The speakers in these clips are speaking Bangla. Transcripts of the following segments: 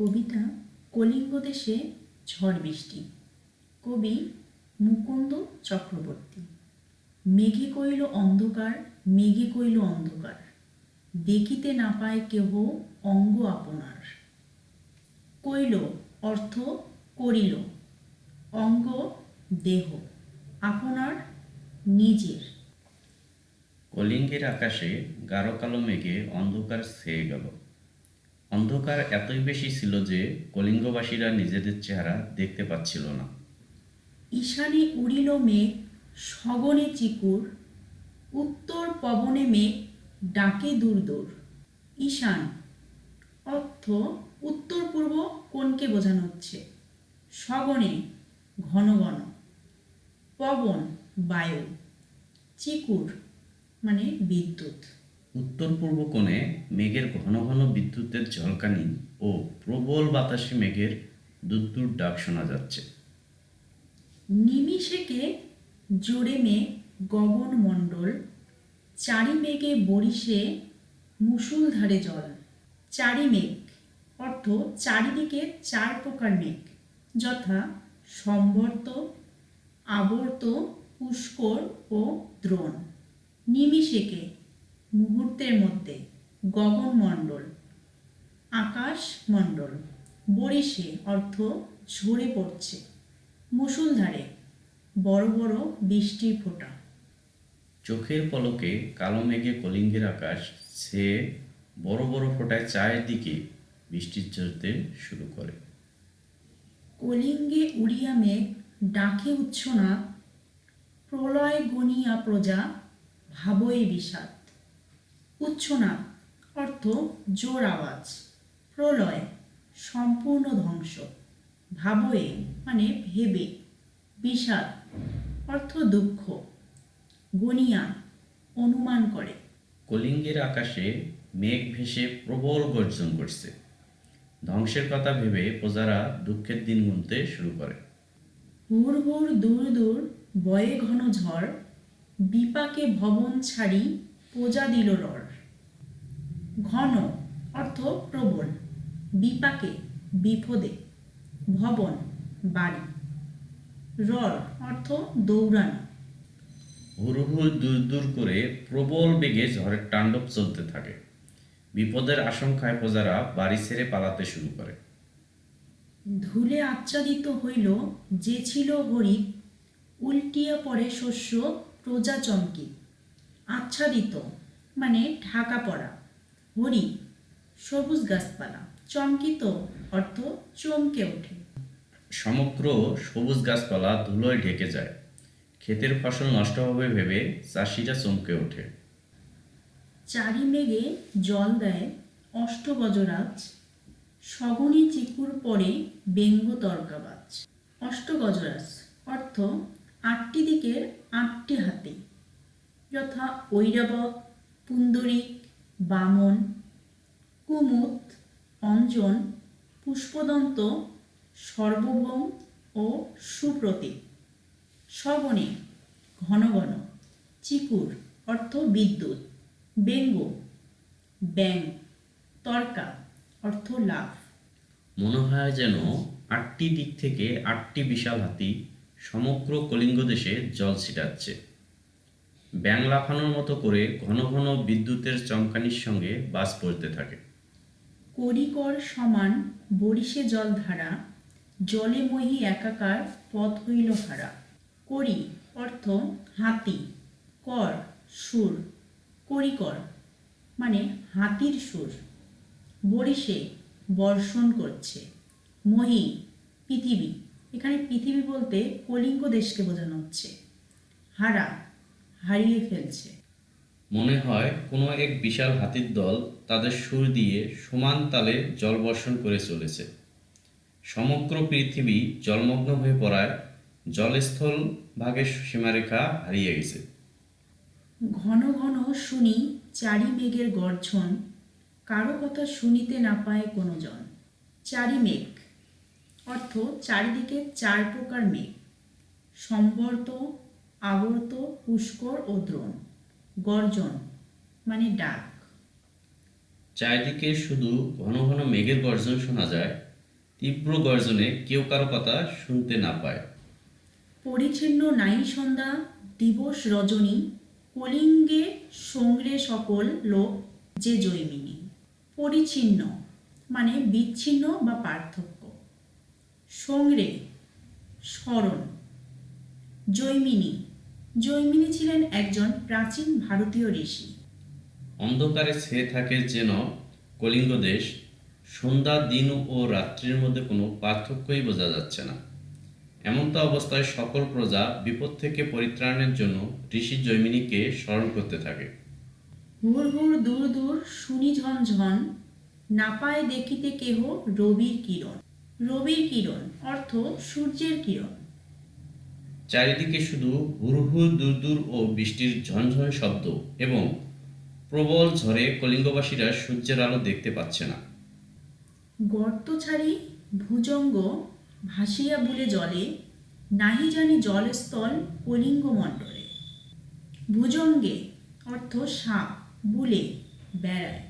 কবিতা কলিঙ্গ দেশে ঝড় বৃষ্টি। কবি মুকুন্দ চক্রবর্তী। মেঘে কইল অন্ধকার, মেঘে কইল অন্ধকার। দেখিতে না পায় কেহ অঙ্গ আপনার। কইল, অর্থ করিল। অঙ্গ, দেহ। আপনার নিজের। কলিঙ্গের আকাশে গাঢ় কালো মেঘে অন্ধকার ছেয়ে গেল। অন্ধকার এতই বেশি ছিল যে কলিঙ্গবাসীরা নিজেদের চেহারা দেখতে পাচ্ছিল না। ঈশানে উড়িল মেঘ, সগনে চিকুর, উত্তর পবনে মেঘ, ডাকে দূর ঈশান, অর্থ উত্তর পূর্ব কোনকে বোঝানো হচ্ছে? সগনে, ঘন ঘন। পবন, বায়ু। চিকুর মানে বিদ্যুৎ। উত্তর পূর্ব কোণে মেঘের ঘন ঘন বিদ্যুতের ঝলকানি ও প্রবল বাতাসে মেঘের দূর ডাক শোনা যাচ্ছে। নিমিষেকে জোরে মেঘ গগন মণ্ডল চারি মেঘে বরিশে মুষুলধারে জল। চারি মেঘ অর্থ চারিদিকে চার প্রকার মেঘ, যথা সম্বর্ত, আবর্ত, পুষ্কর ও দ্রোণ। নিমিষেকে মুহূর্তের মধ্যে গগনমণ্ডল আকাশমণ্ডল বরিশে অর্থ ঝরে পড়ছে। মুষলধারে বড় বড় বৃষ্টির ফোঁটা। চোখের পলকে কালো মেঘে কলিঙ্গের আকাশ সে বড় বড় ফোঁটায় চায়ের দিকে বৃষ্টি ঝরতে শুরু করে। কলিঙ্গে উড়িয়া মেঘ ডাকে উচ্ছনা প্রলয় গনিয়া প্রজা ভাবই বিষাদ। উচ্ছনা অর্থ জোর আওয়াজ প্রলয় সম্পূর্ণ ধ্বংস ভাবয়ে মানে ভেবে বিষাদ অর্থ দুঃখ গনিয়া অনুমান করে। কলিঙ্গের আকাশে মেঘ ভেসে প্রবল গর্জন করছে। ধ্বংসের কথা ভেবে প্রজারা দুঃখের দিন গুনতে শুরু করে। হুর হুর দূর দূর বয়ে ঘন ঝড় বিপাকে ভবন ছাড়ি পোজা দিল রর ঘন অর্থ প্রবল। বিপাকে বিপদে। ভবন বাড়ি। রর অর্থ দৌড়ানো। হুড়হুড় দূর দূর করে প্রবল বেগে ঝড়ের তাণ্ডব চলতে থাকে। বিপদের আশঙ্কায় প্রজারা বাড়ি ছেড়ে পালাতে শুরু করে। ধুলে আচ্ছাদিত হইল যে ছিল হরিৎ উল্টিয়া পড়ে শস্য প্রজা চমকি। আচ্ছাদিত মানে ঢাকা পড়া। হরি সবুজ গাছপালা চমকিত অর্থ চমকে ওঠে। সমগ্র সবুজ গাছপালা ধুলোয় ঢেকে যায়। ক্ষেতের ফসল নষ্ট হবে ভেবে চাষিরা চমকে ওঠে। চারি মেঘে জল দেয় অষ্টগজরাজ সগনি চিকুর পরে ব্যঙ্গ তর্কাবাজ। অষ্টগজরাজ অর্থ আটটি দিকের আটটি হাতি যথা ঐরাবত পুন্দরিক বামন, কুমুদ, অঞ্জন, পুষ্পদন্ত, সর্বভৌম ও সুপ্রতীক। সবনে ঘন ঘন, চিকুর অর্থ বিদ্যুৎ ব্যঙ্গ ব্যাং, তর্কা অর্থ লাভ। মনে হয় যেন আটটি দিক থেকে আটটি বিশাল হাতি সমগ্র কলিঙ্গ দেশে জল ছিটাচ্ছে। ব্যাং লাফানোর মতো করে ঘন ঘন বিদ্যুতের চমকানির সঙ্গে বাস পড়তে থাকে। করিকর সমান বরিশে জলধারা, জলে মহি একাকার পথ হইল হারা। করি অর্থ হাতি, কর সুর। করিকর মানে হাতির সুর। বরিশে বর্ষণ করছে, মহি পৃথিবী। এখানে পৃথিবী বলতে কলিঙ্গ দেশকে বোঝানো হচ্ছে। হারা হারিয়ে ফেলছে। মনে হয় কোনো এক বিশাল হাতির দল তাদের সুর দিয়ে সমান তালে জল বর্ষণ করে চলেছে। সমগ্র পৃথিবী জলমগ্ন হয়ে পড়ায় জলস্থল ভাগের সীমারেখা হারিয়ে গেছে। ঘন ঘন শুনি চারি মেঘের গর্জন কারও কথা শুনিতে না পায় কোনো জন। চারি মেঘ অর্থ চারিদিকে চার প্রকার মেঘ। সম্বর্ত আবর্ত পুষ্কর ও দ্রোণ। গর্জন মানে ডাক। চারিদিকে শুধু ঘন ঘন মেঘের গর্জন শোনা যায় তীব্র গর্জনে কেউ কারও কথা শুনতে না পায়। পরিচ্ছিন্ন নাই সন্ধ্যা দিবস রজনী কলিঙ্গে সঙ্গে সকল লোক যে জৈমিনী। পরিচ্ছিন্ন মানে বিচ্ছিন্ন বা পার্থক্য। সঙ্গে স্মরণ জৈমিনী। জৈমিনী ছিলেন একজন প্রাচীন ভারতীয় ঋষি। অন্ধকারে ছেয়ে থাকে যেন কলিঙ্গ দেশ সন্ধ্যা দিন ও রাত্রির মধ্যে কোনো পার্থক্যই বোঝা যাচ্ছে না। এমন্ত অবস্থায় সকল প্রজা বিপদ থেকে পরিত্রাণের জন্য ঋষি জৈমিনীকে স্মরণ করতে থাকে। হুর হুর দূর দূর শুনি ঝনঝন ঝন না পায় দেখিতে কেহ রবির কিরণ। রবির কিরণ অর্থ সূর্যের কিরণ। চারিদিকে শুধু হুরহুর দূর দূর ও বৃষ্টির ঝনঝন শব্দ এবং প্রবল ঝড়ে কলিঙ্গবাসীরা সূর্যের আলো দেখতে পাচ্ছে না। গর্ত ছাড়ি ভুজঙ্গ ভাসিয়া বুলে জলে নাহি জানি জলস্থল কলিঙ্গ মণ্ডলে। ভুজঙ্গে অর্থ সাপ বুলে বেড়ায়।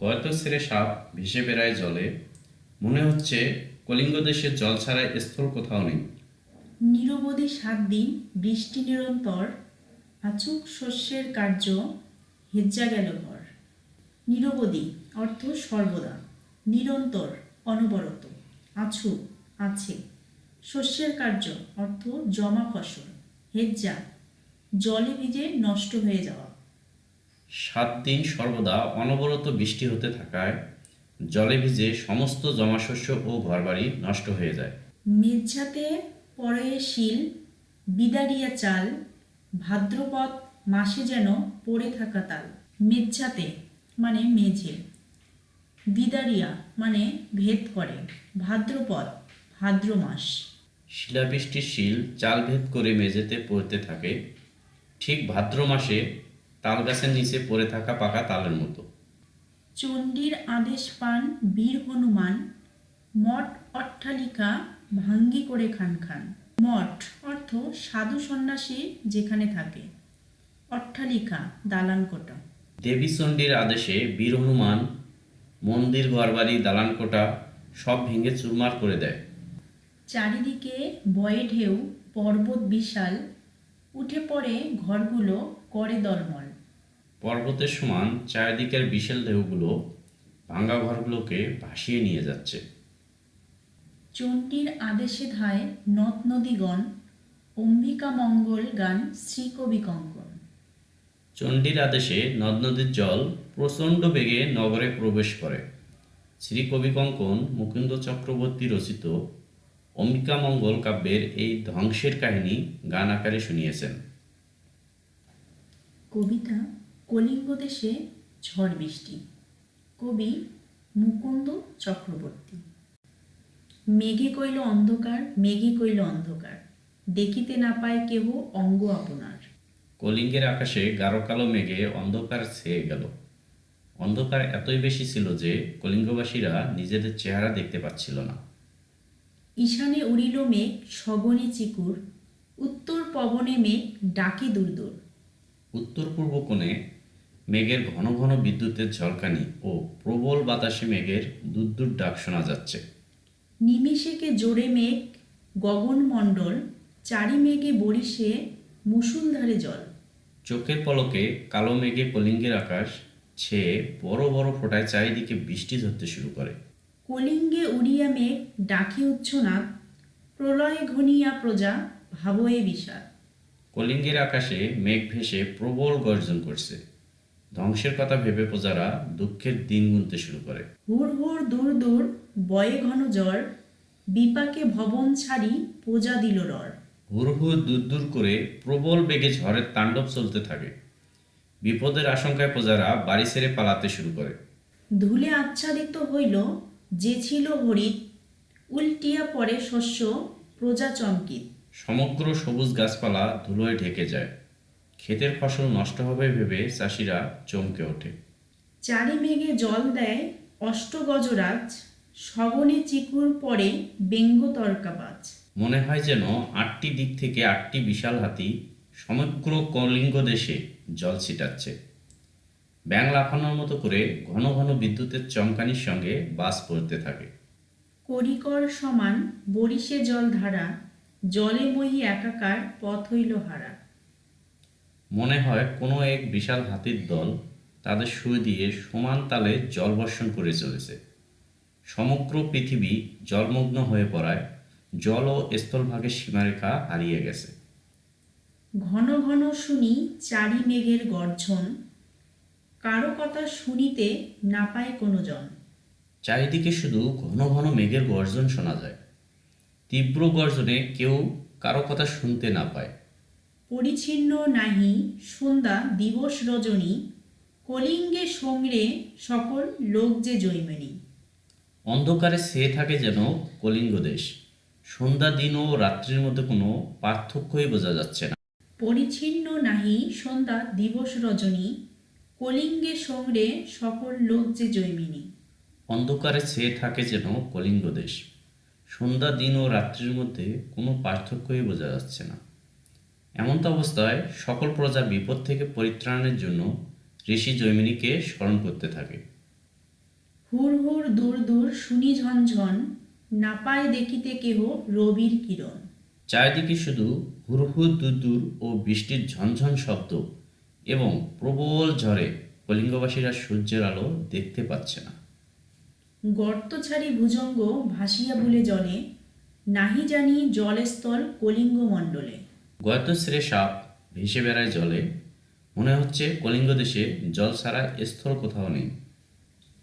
কয়তো ছেড়ে সাপ ভেসে বেড়ায় জলে মনে হচ্ছে কলিঙ্গ দেশে জল ছাড়া স্থল কোথাও নেই। নিরবধি সাত দিন বৃষ্টি নিরন্তর আচুক শস্যের কার্য হেজ্জা গেল ঘর। নিরবধি অর্থ সর্বদা নিরন্তর অনবরত আছুক আছে। শস্যের কার্য অর্থ জমা ফসল হেজ্জা জলে ভিজে নষ্ট হয়ে যাওয়া। সাত দিন সর্বদা অনবরত বৃষ্টি হতে থাকায় জলে ভিজে সমস্ত জমাশস্য ও ঘরবাড়ি নষ্ট হয়ে যায়। মেঝাতে পরে শিল বিদারিয়া চাল ভাদ্রপদ মাসে যেন পড়ে থাকা তাল। মেঝাতে মানে মেঝে। বিদারিয়া মানে ভেদ করে। ভাদ্রপদ ভাদ্র মাস। শিলাবৃষ্টির শিল চাল ভেদ করে মেঝেতে পড়তে থাকে। ঠিক ভাদ্র মাসে তাল গাছের নিচে পড়ে থাকা পাকা তালের মতো। চণ্ডীর আদেশ পান বীর হনুমান। মঠ অট্টালিকা ভাঙ্গি করে খান খান। মঠ অর্থ সাধু সন্ন্যাসী যেখানে থাকে। অট্টালিকা দালান কোটা দেবী চণ্ডীর আদেশে বীর হনুমান মন্দির ঘরবাড়ি দালানকোটা সব ভেঙে চুরমার করে দেয়। চারিদিকে বয়ে ঢেউ পর্বত বিশাল উঠে পড়ে ঘরগুলো করে দলমল। পর্বতের সমান চারিদিকের বিশাল ঢেউগুলো ভাঙ্গা ঘরগুলোকে ভাসিয়ে নিয়ে যাচ্ছে। চণ্ডীর আদেশে ধায় নদ নদীগণ অম্বিকা মঙ্গল গান শ্রীকবি কঙ্কন। চণ্ডীর আদেশে নদ নদীর জল প্রচণ্ড বেগে নগরে প্রবেশ করে। শ্রী কবি কঙ্কন মুকুন্দ চক্রবর্তী রচিত অম্বিকা মঙ্গল কাব্যের এই ধ্বংসের কাহিনী গান আকারে শুনিয়েছেন। কবিতা কলিঙ্গ দেশে ঝড় বৃষ্টি। কবি মুকুন্দ চক্রবর্তী। মেঘে কইল অন্ধকার মেঘে কইল অন্ধকার। দেখিতে না পায় কেহ অঙ্গ আপনার। কলিঙ্গের আকাশে গাঢ় কালো মেঘে অন্ধকার ছেয়ে গেল। অন্ধকার এতই বেশি ছিল যে কলিঙ্গবাসীরা নিজেদের চেহারা দেখতে পাচ্ছিল না। ঈশানে উড়িল মেঘ সগনে চিকুর। উত্তর পবনে মেঘ ডাকে দূর দূর উত্তর পূর্ব কোণে মেঘের ঘন ঘন বিদ্যুতের ঝলকানি ও প্রবল বাতাসে মেঘের দূর ডাক শোনা যাচ্ছে। নিমেষেকে জোরে মেঘ গগনমণ্ডল চারি মেঘে বরিশে মুসুলধারে জল। চোখের পলকে কালো মেঘে কলিঙ্গের আকাশ ছেয়ে বড় বড় ফোঁটায় চারিদিকে বৃষ্টি ধরতে শুরু করে। কলিঙ্গে উড়িয়া মেঘ ডাকে উচ্ছনাদ প্রলয়ে ঘনিয়া প্রজা ভাবয়ে বিষাদ। কলিঙ্গের আকাশে মেঘ ভেসে প্রবল গর্জন করছে। ধ্বংসের কথা ভেবে প্রজারা দুঃখের দিন গুনতে শুরু করে। হুর হুর দূর দূর বয়ে ঘন জ্বর বিপাকে ভবন ছাড়ি প্রজা দিল রর। হুড়হুড় দূর দূর করে প্রবল বেগে ঝড়ের তাণ্ডব চলতে থাকে। বিপদের আশঙ্কায় প্রজারা বাড়ি ছেড়ে পালাতে শুরু করে। ধুলে আচ্ছাদিত হইল যে ছিল হরিত উল্টিয়া পড়ে শস্য প্রজা চমকিত। সমগ্র সবুজ গাছপালা ধুলোয় ঢেকে যায়। ক্ষেতের ফসল নষ্ট হবে ভেবে চাষিরা চমকে ওঠে। চারি মেঘে জল দেয় অষ্টগজরাজ সগনে চিকুর পরে বেঙ্গ তর্কাবাজ। মনে হয় যেন আটটি দিক থেকে আটটি বিশাল হাতি সমগ্র কলিঙ্গ দেশে জল ছিটাচ্ছে। ব্যাং লাফানোর মতো করে ঘন ঘন বিদ্যুতের চমকানির সঙ্গে বাস পড়তে থাকে। করিকর সমান বরিশে জল ধারা জলে মহি একাকার পথ হইল হারা। মনে হয় কোনো এক বিশাল হাতির দল তাদের সুর দিয়ে সমান তালে জল বর্ষণ করে চলেছে। সমগ্র পৃথিবী জলমগ্ন হয়ে পড়ায় জল ও স্থলভাগের সীমারেখা হারিয়ে গেছে। ঘন ঘন শুনি চারি মেঘের গর্জন কারও কথা শুনিতে না পায় কোনো জন চারিদিকে শুধু ঘন ঘন মেঘের গর্জন শোনা যায়। তীব্র গর্জনে কেউ কারও কথা শুনতে না পায়। পরিচ্ছিন্ন নাহি সন্ধ্যা দিবস রজনী কলিঙ্গে সঙ্গে সকল লোক যে জৈমেনি। অন্ধকারে ছেয়ে থাকে যেন কলিঙ্গ দেশ। সন্ধ্যা দিন ও রাত্রির মধ্যে কোনো পার্থক্যই বোঝা যাচ্ছে না। পরিচ্ছিন্ন নাহি সন্ধ্যা দিবস রজনী কলিঙ্গে সঙ্গে সকল লোক যে জৈমিনী। অন্ধকারে ছেয়ে থাকে যেন কলিঙ্গ দেশ। সন্ধ্যা দিন ও রাত্রির মধ্যে কোনো পার্থক্যই বোঝা যাচ্ছে না। এমন্ত অবস্থায় সকল প্রজা বিপদ থেকে পরিত্রাণের জন্য ঋষি জৈমিনীকে স্মরণ করতে থাকে। হুর হুর দূর দূর শুনি ঝনঝন না পায় দেখিতে কেহ রবির কিরণ। চারিদিকে শুধু হুরহুর দূর ও বৃষ্টির ঝনঝন শব্দ এবং প্রবল ঝড়ে কলিঙ্গবাসীরা সূর্যের আলো দেখতে পাচ্ছে না। গর্ত ছাড়ি ভুজঙ্গ ভাসিয়া ভুলে জলে নাহি জানি জলস্থল কলিঙ্গ মণ্ডলে গয়তশ্রে সাপ ভেসে বেড়ায় জলে মনে হচ্ছে কলিঙ্গ দেশে জল ছাড়া স্থল কোথাও নেই।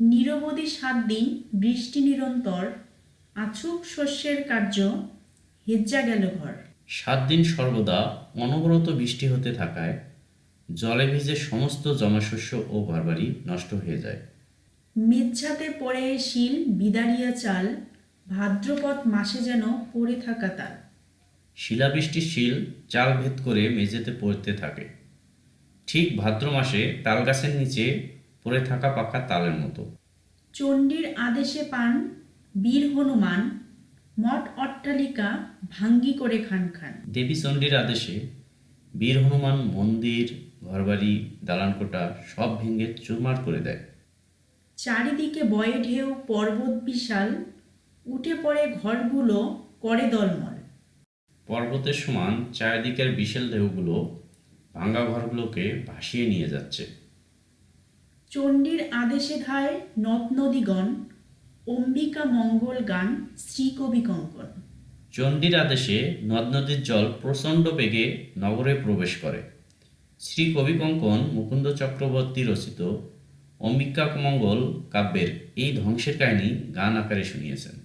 নিরবধি সাত দিন বৃষ্টি নিরন্তর আছুক শস্যের কার্য হেজ্জা গেল ঘর। সাত দিন সর্বদা অনবরত বৃষ্টি হতে থাকায় জলে ভিজে সমস্ত জমাশস্য ও ঘরবাড়ি নষ্ট হয়ে যায়। মেঝাতে পড়ে শিল বিদারিয়া চাল ভাদ্রপদ মাসে যেন পড়ে থাকা তাল। শিলাবৃষ্টির শিল চাল ভেদ করে মেঝেতে পড়তে থাকে। ঠিক ভাদ্র মাসে তাল গাছের নিচে পড়ে থাকা পাকা তালের মতো। চণ্ডীর আদেশে পান বীর হনুমান মঠ অট্টালিকা ভাঙ্গি করে খান খান। দেবী চণ্ডীর আদেশে বীর হনুমান মন্দির ঘরবাড়ি দালানকোটা সব ভেঙে চুরমার করে দেয়। চারিদিকে বয়ে ঢেউ পর্বত বিশাল উঠে পড়ে ঘরগুলো করে দলমল। পর্বতের সমান চারিদিকের বিশাল ঢেউগুলো ভাঙ্গা ঘরগুলোকে ভাসিয়ে নিয়ে যাচ্ছে। চণ্ডীর আদেশে ধায় নদ নদীগণ অম্বিকা মঙ্গল গান শ্রীকবি কঙ্কন। চণ্ডীর আদেশে নদ নদীর জল প্রচণ্ড বেগে নগরে প্রবেশ করে। শ্রী কবি কঙ্কন মুকুন্দ চক্রবর্তী রচিত অম্বিকা মঙ্গল কাব্যের এই ধ্বংসের কাহিনী গান আকারে শুনিয়েছেন।